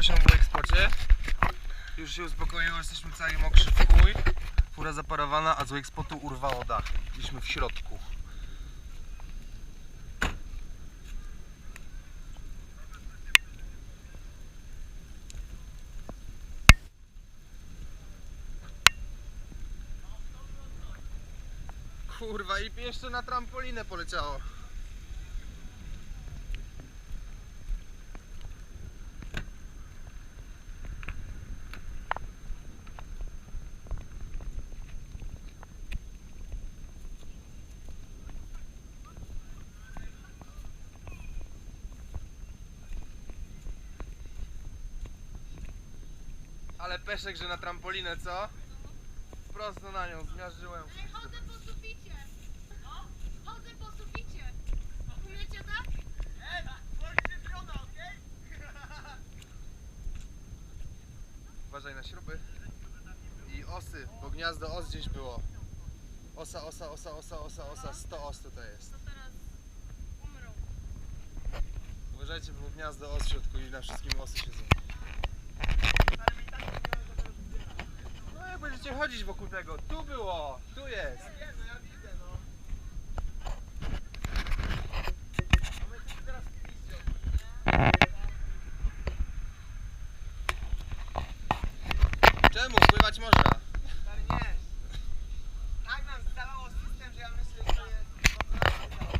Gosią w ekspocie. Już się uspokoiło, jesteśmy cali mokrzy w chuj. Fura zaparowana, a z ekspotu urwało dach. Byliśmy w środku. Kurwa i jeszcze na trampolinę poleciało. Ale peszek, że na trampolinę, co? Prosto na nią, zmiażdżyłem. Ej, chodzę po suficie. No? Chodzę po suficie. Umiecie tak? Uważaj na śruby. I osy, bo gniazdo os gdzieś było. Osa, osa, osa, osa, osa, osa, 100 os tutaj jest. To teraz umrą. Uważajcie, bo gniazdo os w środku i na wszystkim osy siedzą. No jak będziecie chodzić wokół tego, tu było, tu jest. Czemu? Pływać można. Stary, nie. Tak nam zdawało system, że ja myślę, że to jest po prostu to.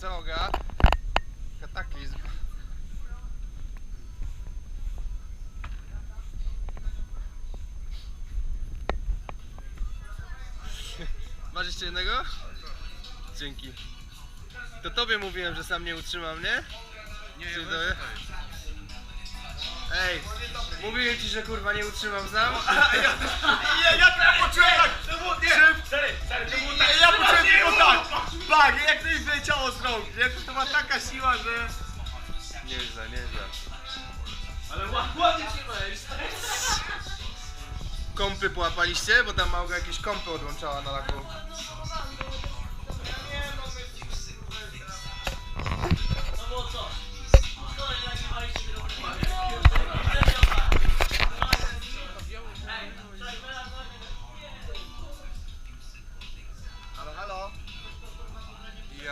Całoga. Kataklizm. Masz jeszcze jednego? Dzięki. To tobie mówiłem, że sam nie utrzymam, nie? Nie, ja Ej, mówiłem ci, że kurwa nie utrzymam sam? Ja, ja tak poczułem tak! To było, nie! To tak! Ja poczułem tylko tak! Bang! Jak to mi wleciało z rąk, nie? To ma taka siła, że... Nieźle, nieźle. Ale ładnie trzymałeś, Kąpy połapaliście? Bo tam małga jakieś kąpy odłączała na laku.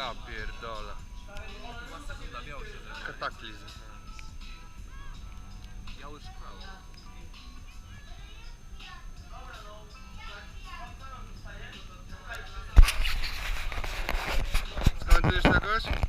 Ja pierdolę. Była sekunda, miał się ze mną. Kataklizm. Biały szkwał. Skomentujesz czegoś?